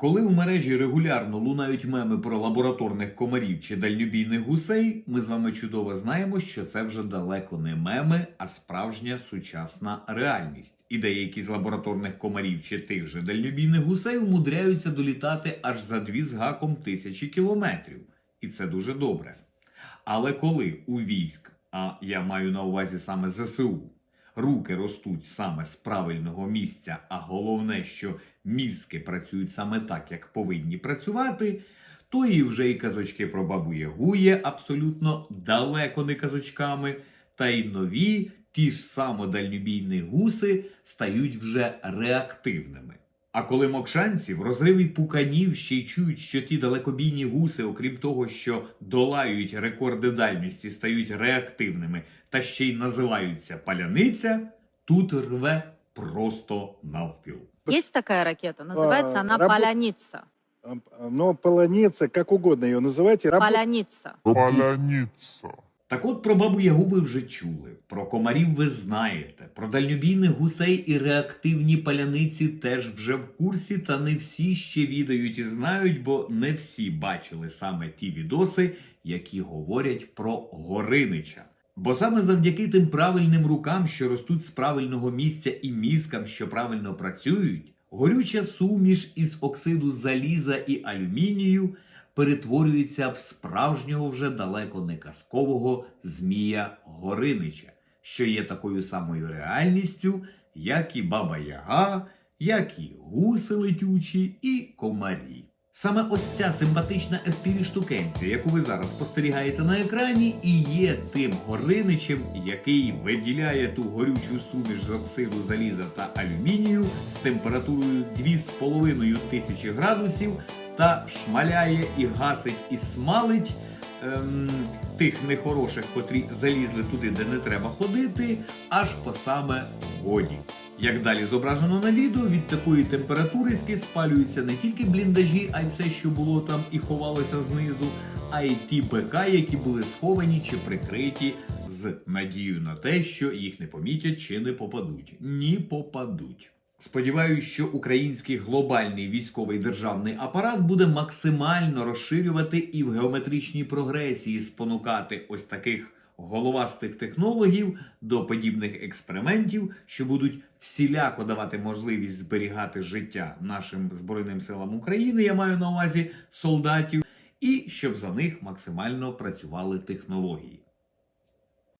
Коли в мережі регулярно лунають меми про лабораторних комарів чи дальньобійних гусей, ми з вами чудово знаємо, що це вже далеко не меми, а справжня сучасна реальність. І деякі з лабораторних комарів чи тих же дальньобійних гусей умудряються долітати аж за дві з гаком тисячі кілометрів. І це дуже добре. Але коли у військ, а я маю на увазі саме ЗСУ, руки ростуть саме з правильного місця, а головне, що мізки працюють саме так, як повинні працювати, то і вже і казочки про бабу Ягу є абсолютно далеко не казочками, та й нові, ті ж само дальньобійні гуси стають вже реактивними. А коли мокшанці в розриві пуканів ще й чують, що ті далекобійні гуси, окрім того, що долають рекорди дальності, стають реактивними та ще й називаються паляниця, тут рве просто навпіл. Есть такая ракета, называется А, она рабо- Поляница. А, Но угодно ее называйте, раб- Поляница. Поляница. Так от про бабу Ягу ви вже чули, про комарів ви знаєте, про дальнобійних гусей і реактивні паляниці теж вже в курсі, та не всі ще відають і знають, бо не всі бачили саме ті відоси, які говорять про Горинича. Бо саме завдяки тим правильним рукам, що ростуть з правильного місця, і мізкам, що правильно працюють, горюча суміш із оксиду заліза і алюмінію перетворюється в справжнього вже далеко не казкового Змія Горинича, що є такою самою реальністю, як і Баба Яга, як і гуси летючі, і комарі. Саме ось ця симпатична fpv штукенція, яку ви зараз спостерігаєте на екрані, і є тим гориничем, який виділяє ту горючу суміш з оксиду заліза та алюмінію з температурою 2,5 тисячі градусів та шмаляє і гасить і смалить ем, тих нехороших, котрі залізли туди, де не треба ходити, аж по саме годі. Як далі зображено на відео, від такої температури спалюються не тільки бліндажі, а й все, що було там і ховалося знизу, а й ті БК, які були сховані чи прикриті з надією на те, що їх не помітять чи не попадуть. Ні, попадуть. Сподіваюсь, що український глобальний військовий державний апарат буде максимально розширювати і в геометричній прогресії спонукати ось таких головастих технологів до подібних експериментів, що будуть всіляко давати можливість зберігати життя нашим збройним силам України. Я маю на увазі солдатів, і щоб за них максимально працювали технології.